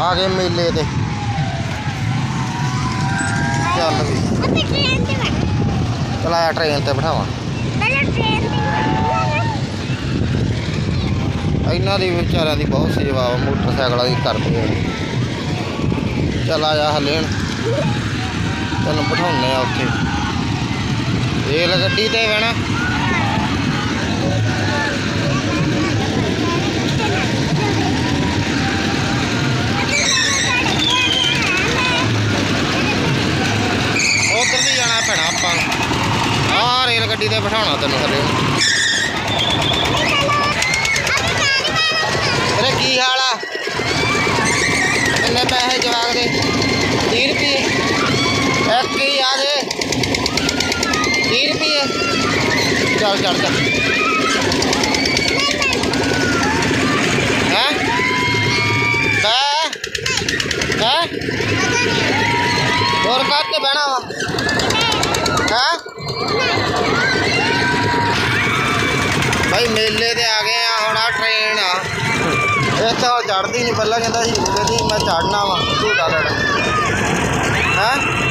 ਆ ਗਏ ਮੇਲੇ ਤੇ। ਚੱਲ ਵੀ। ਅਸੀਂ ਟ੍ਰੇਨ ਤੇ ਬੈਠੇ ਚਲਾਇਆ ਟ੍ਰੇਨ ਤੇ ਬਿਠਾਵਾਂ। ਪਹਿਲਾਂ ਟ੍ਰੇਨ ਤੇ ਇਹਨਾਂ ਦੀ ਵਿਚਾਰਿਆਂ ਦੀ ਬਹੁਤ ਸੇਵਾ ਮੋਟਰਸਾਈਕਲਾਂ ਦੀ ਕਰਦੇ ਆ। ਚੱਲ ਆ ਜਾ ਹਲੇਣ ਤੈਨੂੰ ਬਿਠਾਉਨੇ ਆ ਉੱਥੇ। ਰੇਲ ਗੱਡੀ ਤੇ ਬਹਿਣਾ। ਪੈਣਾ ਆਪਾਂ ਨੂੰ ਆਹ ਰੇਲ ਗੱਡੀ ਤੇ ਬਿਠਾਉਣਾ ਤੈਨੂੰ ਹਲੇ ਤੇਰੇ ਕੀ ਹਾਲ ਆ ਕਿੰਨੇ ਪੈਸੇ ਜਵਾਕ ਦੇ 30 ਰੁਪਏ ਇੱਕ ਹੀ ਆ ਜੇ 30 ਰੁਪਏ ਚੱਲ ਚੱਲ ਚੱਲ ਹੈ ਬੈ ਹੈ ਹੋਰ ਕਾਹਤੇ ਬਹਿਣਾ ਵਾ ਮੇਲੇ ਤੇ ਆ ਗਏ ਆ, ਹੁਣ ਆ ਟ੍ਰੇਨ ਆ। ਇਹ ਤਾਂ ਚੜਦੀ ਨਹੀਂ ਪਹਿਲਾਂ ਕਹਿੰਦਾ ਸੀ, ਕਹਿੰਦੀ ਮੈਂ ਚੜਨਾ ਵਾ, ਝੂਟਾ ਲੈਣਾ। ਹੈ?